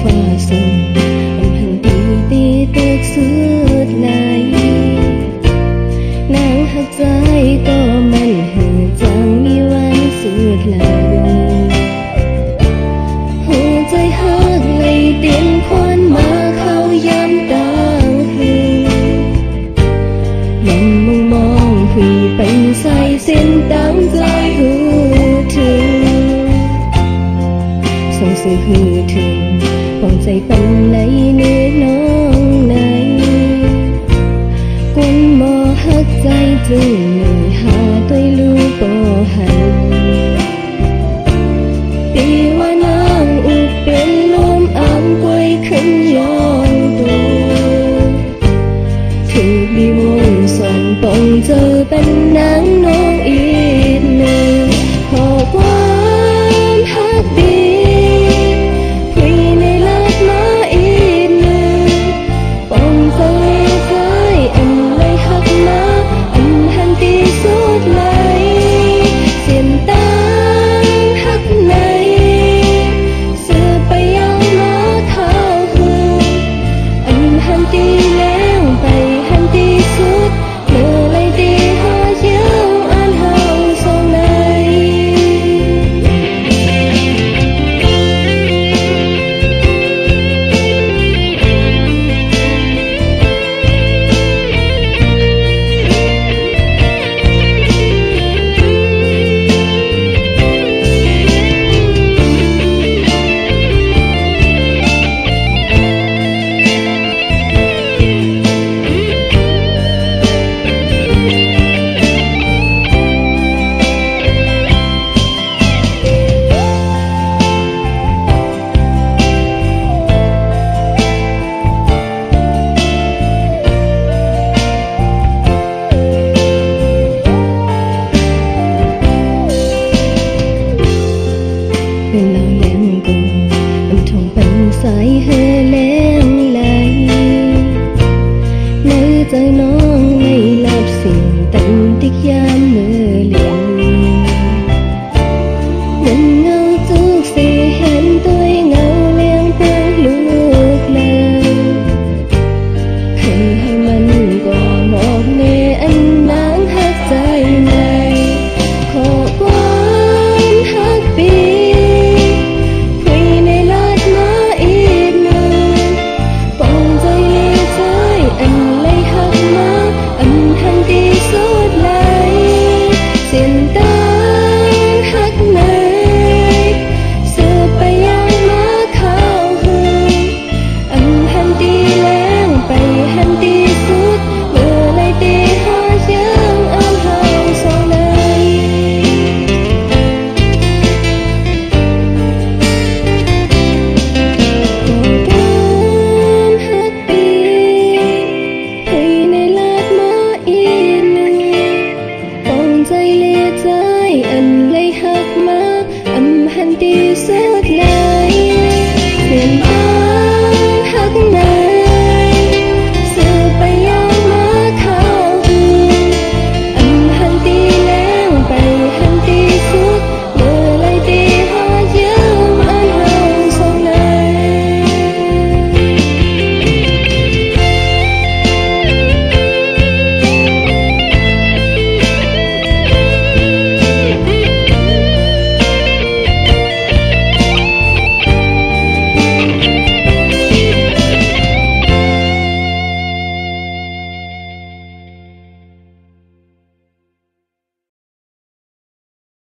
ฟ้าสูง âm hàng tình ti tước suốt lại nàng หักใจก็มันเหือจางมีวันสุดลายหัวใจหักเลยเตียนควันมาเข้ายามกลางคืนลมมองมองผีเป็นสายเส้นตั้งใจหูถึงส่งสื่อ ของใจปันไหนเนื้อน้องไหนกวนหมอหักใจจึงหนึ่งหาตัวลูกบ่หัน